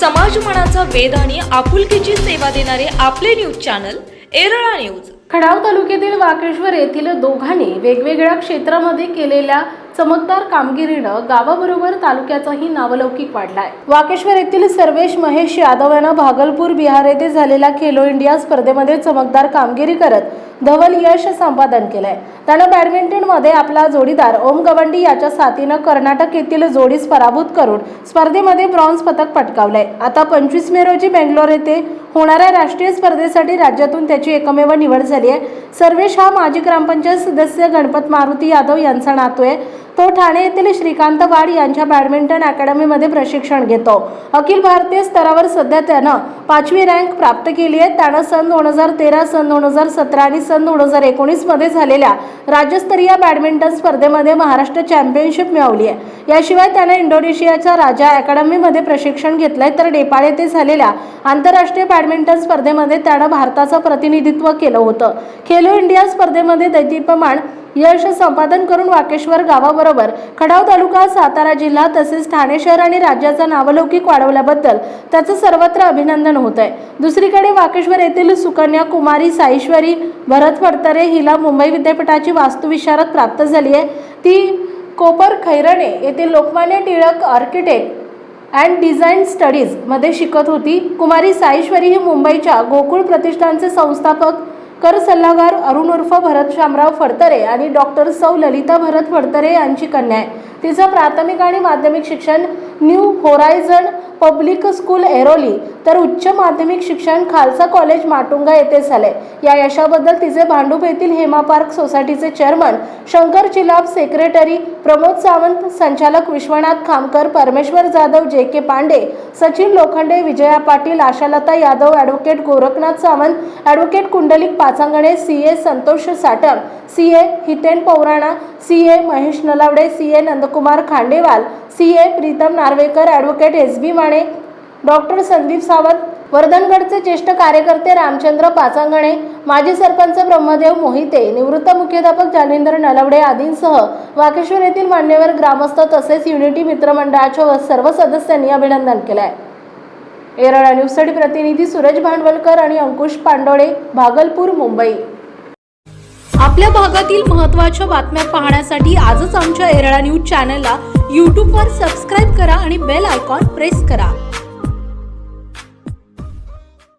समाज मनाचा वेध आणि आपुलकीची सेवा देणारे आपले news channel Erala news. Khadav तालुक्यातील वाकेश्वर येथील दोघांनी वेगवेगळ्या क्षेत्रामध्ये केलेल्या चमकदार कामगिरीनं गावाबरोबर तालुक्याचाही नावलौकिक वाढलाय. वाकेश्वर येथील सर्वेश महेश यादव यानं भागलपूर बिहार येथे झालेल्या खेलो इंडिया स्पर्धेमध्ये चमकदार कामगिरी करत धवल यश संपादन केलंय. त्यानं बॅडमिंटनमध्ये आपला जोडीदार ओम गवंडी याच्या साथीनं कर्नाटक येथील जोडीस पराभूत करून स्पर्धेमध्ये ब्रॉन्झ पदक पटकावलंय. आता पंचवीस मे रोजी बेंगलोर येथे होणाऱ्या राष्ट्रीय स्पर्धेसाठी राज्यातून त्याची एकमेव निवड झाली आहे. सर्वेश हा माजी ग्रामपंचायत सदस्य गणपत मारुती यादव यांचा नातू आहे. तो ठाणे येथील श्रीकांत वाड यांच्या बॅडमिंटन अकॅडमीमध्ये प्रशिक्षण घेतो. अखिल भारतीय स्तरावर सध्या त्यानं पाचवी रँक प्राप्त केली आहे. त्यानं सन दोन हजार तेरा सन दोन हजार सतरा आणि सन दोन हजार एकोणीसमध्ये झालेल्या राज्यस्तरीय बॅडमिंटन स्पर्धेमध्ये महाराष्ट्र चॅम्पियनशिप मिळवली आहे. याशिवाय त्यानं इंडोनेशियाच्या राजा अकॅडमीमध्ये प्रशिक्षण घेतलंय. तर नेपाळ येथे झालेल्या आंतरराष्ट्रीय बॅडमिंटन स्पर्धेमध्ये त्यानं भारताचं प्रतिनिधित्व केलं होतं. खेलो इंडिया स्पर्धेमध्ये दैदीप्यमान यश संपादन करून वाकेश्वर गावाबरोबर खडाव तालुका सातारा जिल्हा तसेच ठाणे शहर आणि राज्याचा नावलौकिक वाढवल्याबद्दल त्याचं सर्वत्र अभिनंदन होत आहे दुसरीकडे वाकेश्वर येथील सुकन्या कुमारी साईश्वरी भरत फडतरे हिला मुंबई विद्यापीठाची वास्तुविशारद प्राप्त झाली आहे. ती कोपर खैरणे येथील Lokmanya Tilak architect and design स्टडीजमध्ये शिकत होती. कुमारी साईश्वरी ही मुंबईच्या गोकुळ प्रतिष्ठानचे संस्थापक कर सल्लागार अरुण उर्फ भरत शामराव फडतरे आणि डॉक्टर सौ ललिता भरत फडतरे यांची कन्या आहे. तिचं प्राथमिक आणि माध्यमिक शिक्षण new horizon public school Airoli तर उच्च माध्यमिक शिक्षण खालसा कॉलेज माटुंगा येथे झाले या यशाबद्दल तिचे भांडूप येथील हेमा पार्क सोसायटीचे चेअरमन शंकर चिलाब सेक्रेटरी प्रमोद सावंत संचालक Vishwanath Khamkar Parmeshwar Jadhav J K Pande Sachin Lokhande Vijaya Patil Ashalata Yadav advocate Gorakhnath Sawant advocate Kundalik Pachangane C A Santosh Satam C A Hiten Paurana C A Mahesh Nalawade C A Nandkumar Khandewal C A Pritam Narvekar advocate S B Mane doctor Sandeep Sawant वर्धनगडचे ज्येष्ठ कार्यकर्ते रामचंद्र पाचांगणे माजी सरपंच ब्रह्मदेव मोहिते निवृत्त मुख्याध्यापक जालिंदर नलवडे आदींसह वाकेश्वर येथील मान्यवर ग्रामस्थ तसेच युनिटी मित्रमंडळाच्या व सर्व सदस्यांनी अभिनंदन केलं आहे एरळा न्यूजसाठी प्रतिनिधी सूरज भांडवलकर आणि अंकुश पांडोळे भागलपूर मुंबई. आपल्या भागातील महत्त्वाच्या बातम्या पाहण्यासाठी आजच आमच्या एरळा न्यूज चॅनलला यूट्यूबवर सबस्क्राईब करा आणि बेल आयकॉन प्रेस करा.